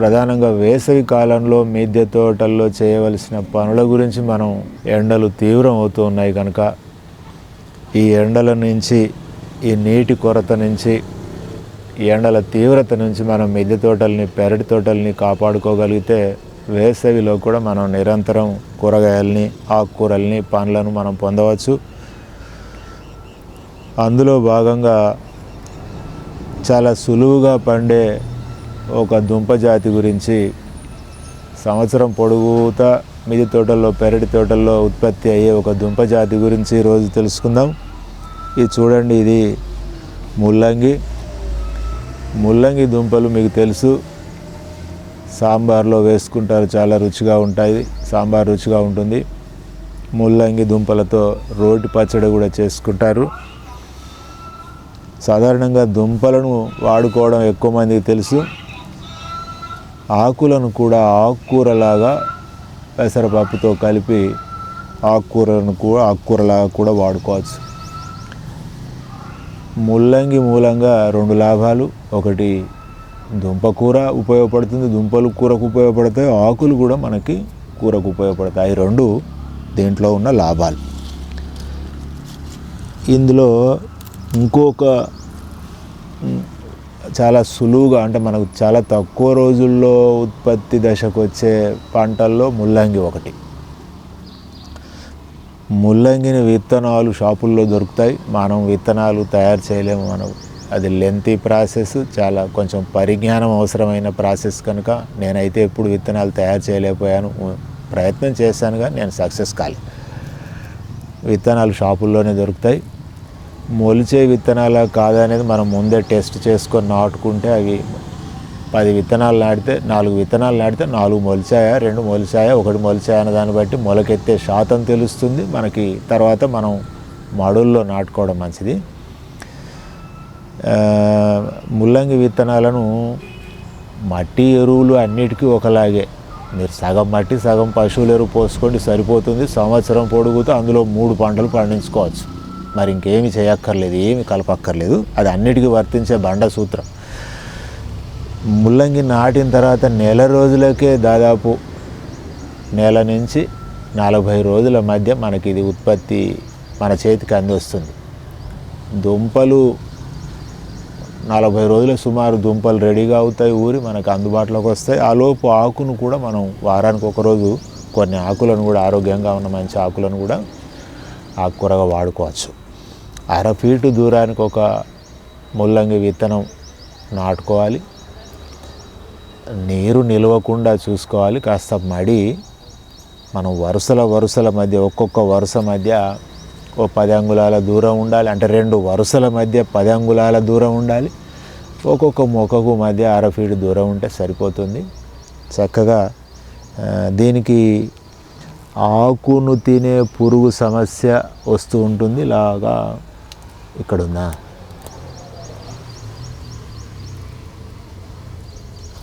ప్రధానంగా వేసవి కాలంలో మిద్దె తోటల్లో చేయవలసిన పనుల గురించి మనం ఎండలు తీవ్రం అవుతూ ఉన్నాయి కనుక ఈ ఎండల నుంచి ఈ నీటి కొరత నుంచి ఎండల తీవ్రత నుంచి మనం మిద్దె తోటల్ని పెరటి తోటల్ని కాపాడుకోగలిగితే వేసవిలో కూడా మనం నిరంతరం కూరగాయల్ని ఆకుకూరల్ని పండ్లను మనం పొందవచ్చు. అందులో భాగంగా చాలా సులువుగా పండే ఒక దుంప జాతి గురించి సంవత్సరం పొడుగుతా మిది తోటల్లో పెరటి తోటల్లో ఉత్పత్తి అయ్యే ఒక దుంప జాతి గురించి ఈరోజు తెలుసుకుందాం. ఇది చూడండి ఇది ముల్లంగి. ముల్లంగి దుంపలు మీకు తెలుసు. సాంబార్లో వేసుకుంటారు చాలా రుచిగా ఉంటాయి సాంబార్ రుచిగా ఉంటుంది. ముల్లంగి దుంపలతో రోటి పచ్చడి కూడా చేసుకుంటారు. సాధారణంగా దుంపలను వాడుకోవడం ఎక్కువ మందికి తెలుసు. ఆకులను కూడా ఆకుకూరలాగా పెసరపప్పుతో కలిపి ఆకుకూరలను కూడా ఆకుకూరలాగా కూడా వాడుకోవచ్చు. ముల్లంగి మూలంగా రెండు లాభాలు. ఒకటి దుంప కూర ఉపయోగపడుతుంది. దుంపలు కూరకు ఉపయోగపడతాయి. ఆకులు కూడా మనకి కూరకు ఉపయోగపడతాయి. రెండు దీంట్లో ఉన్న లాభాలు. ఇందులో ఇంకొక చాలా సులువుగా అంటే మనకు చాలా తక్కువ రోజుల్లో ఉత్పత్తి దశకు వచ్చే పంటల్లో ముల్లంగి ఒకటి. ముల్లంగిని విత్తనాలు షాపుల్లో దొరుకుతాయి. మనం విత్తనాలు తయారు చేయలేము మనం. అది లెంతీ ప్రాసెస్ చాలా కొంచెం పరిజ్ఞానం అవసరమైన ప్రాసెస్ కనుక నేనైతే ఎప్పుడు విత్తనాలు తయారు చేయలేకపోయాను. ప్రయత్నం చేశాను కానీ నేను సక్సెస్ కాలేదు విత్తనాలు షాపుల్లోనే దొరుకుతాయి. మొలిచే విత్తనాలా కాదా అనేది మనం ముందే టెస్ట్ చేసుకొని నాటుకుంటే అవి పది విత్తనాలు నాటితే నాలుగు విత్తనాలు నాటితే నాలుగు మొలిచాయా రెండు మొలిచాయా ఒకటి మొలిచాయా అనే దాన్ని బట్టి మొలకెత్తే శాతం తెలుస్తుంది. మనకి తర్వాత మనం మడుల్లో నాటుకోవడం మంచిది. ముల్లంగి విత్తనాలను మట్టి ఎరువులు అన్నిటికీ ఒకలాగే. మీరు సగం మట్టి సగం పశువుల ఎరువు పోసుకోండి సరిపోతుంది. సంవత్సరం పొడుగుతూ అందులో మూడు పంటలు పండించుకోవచ్చు. మరి ఇంకేమి చేయక్కర్లేదు ఏమి కలపక్కర్లేదు. అది అన్నిటికీ వర్తించే బండ సూత్రం. ముల్లంగి నాటిన తర్వాత నెల రోజులకే దాదాపు నెల నుంచి నలభై రోజుల మధ్య మనకి ఇది ఉత్పత్తి మన చేతికి అందిస్తుంది. దుంపలు నలభై రోజుల సుమారు దుంపలు రెడీగా అవుతాయి ఊరి మనకు అందుబాటులోకి వస్తాయి. ఆ లోపు ఆకును కూడా మనం వారానికి ఒకరోజు కొన్ని ఆకులను కూడా ఆరోగ్యంగా ఉన్న మంచి ఆకులను కూడా ఆకుకూరగా వాడుకోవచ్చు. అర ఫీటు దూరానికి ఒక ముల్లంగి విత్తనం నాటుకోవాలి. నీరు నిలవకుండా చూసుకోవాలి. కాస్త మడి మనం వరుసల వరుసల మధ్య ఒక్కొక్క వరుస మధ్య ఓ పది అంగుళాల దూరం ఉండాలి. అంటే రెండు వరుసల మధ్య పది అంగుళాల దూరం ఉండాలి. ఒక్కొక్క మొక్కకు మధ్య అర ఫీట్ దూరం ఉంటే సరిపోతుంది. చక్కగా దీనికి ఆకును తినే పురుగు సమస్య వస్తూ ఉంటుంది. లాగా ఇక్కడున్నా.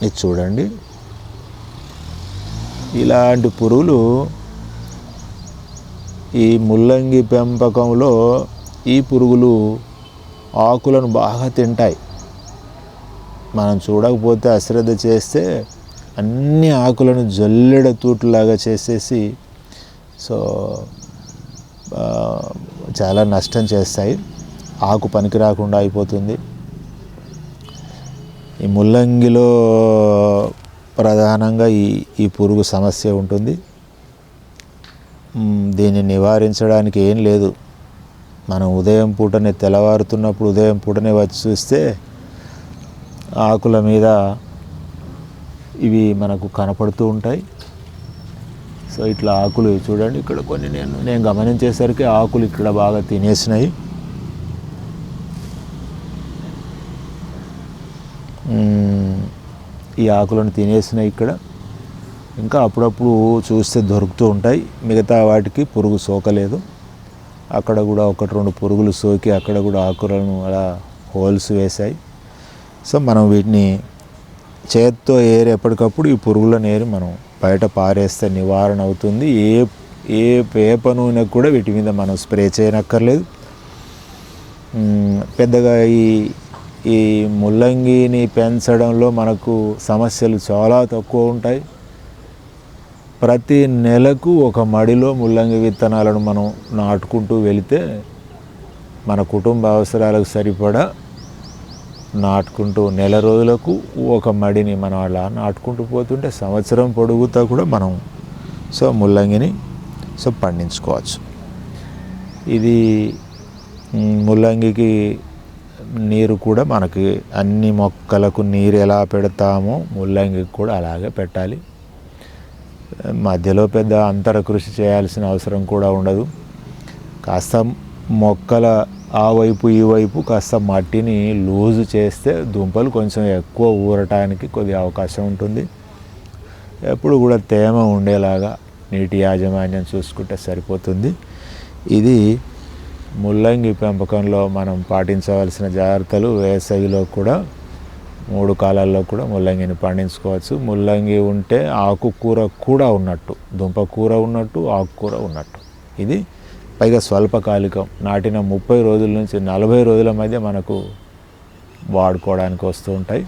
ఇది చూడండి. ఇలాంటి పురుగులు ఈ ముల్లంగి పెంపకంలో ఈ పురుగులు ఆకులను బాగా తింటాయి. మనం చూడకపోతే అశ్రద్ధ చేస్తే అన్ని ఆకులను జల్లెడ తూటులాగా చేసేసి సో చాలా నష్టం చేస్తాయి. ఆకు పనికి రాకుండా అయిపోతుంది. ఈ ముల్లంగిలో ప్రధానంగా ఈ ఈ పురుగు సమస్య ఉంటుంది. దీన్ని నివారించడానికి ఏం లేదు. మనం ఉదయం పూటనే తెల్లవారుతున్నప్పుడు ఉదయం పూటనే వచ్చి చూస్తే ఆకుల మీద ఇవి మనకు కనపడుతూ ఉంటాయి. సో ఇట్లా ఆకులు చూడండి. ఇక్కడ కొన్ని నేను నేను గమనించేసరికి ఆకులు ఇక్కడ బాగా తినేసినాయి. ఈ ఆకులను తినేసినాయి ఇక్కడ. ఇంకా అప్పుడప్పుడు చూస్తే దొరుకుతూ ఉంటాయి. మిగతా వాటికి పురుగు సోకలేదు. అక్కడ కూడా ఒకటి రెండు పురుగులు సోకి అక్కడ కూడా ఆకులను అలా హోల్స్ వేశాయి. సో మనం వీటిని చేత్తో ఏరి ఎప్పటికప్పుడు ఈ పురుగులను ఏరి మనం బయట పారేస్తే నివారణ అవుతుంది. ఏ ఏ వేప నూనె కూడా వీటి మీద మనం స్ప్రే చేయనక్కర్లేదు. పెద్దగా ఈ ఈ ముల్లంగిని పెంచడంలో మనకు సమస్యలు చాలా తక్కువ ఉంటాయి. ప్రతి నెలకు ఒక మడిలో ముల్లంగి విత్తనాలను మనం నాటుకుంటూ వెళితే మన కుటుంబ అవసరాలకు సరిపడా నాటుకుంటూ నెల రోజులకు ఒక మడిని మనం అలా నాటుకుంటూ పోతుంటే సంవత్సరం పొడుగుతా కూడా మనం సో ముల్లంగిని సో పండించుకోవచ్చు. ఇది ముల్లంగికి నీరు కూడా మనకి అన్ని మొక్కలకు నీరు ఎలా పెడతామో ముల్లంగికి కూడా అలాగే పెట్టాలి. మధ్యలో పెద్ద అంతర కృషి చేయాల్సిన అవసరం కూడా ఉండదు. కాస్త మొక్కల ఆ వైపు ఈ వైపు కాస్త మట్టిని లూజు చేస్తే దుంపలు కొంచెం ఎక్కువ ఊరటానికి కొద్దిగా అవకాశం ఉంటుంది. ఎప్పుడు కూడా తేమ ఉండేలాగా నీటి యాజమాన్యం చూసుకుంటే సరిపోతుంది. ఇది ముల్లంగి పెంపకంలో మనం పాటించవలసిన జాగ్రత్తలు వేసవిలో కూడా మూడు కాలాల్లో కూడా ముల్లంగిని పండించుకోవచ్చు. ముల్లంగి ఉంటే ఆకుకూర కూడా ఉన్నట్టు దుంప కూర ఉన్నట్టు ఆకుకూర ఉన్నట్టు. ఇది పైగా స్వల్పకాలికం. నాటిన ముప్పై రోజుల నుంచి నలభై రోజుల మధ్య మనకు వాడుకోవడానికి వస్తూ ఉంటాయి.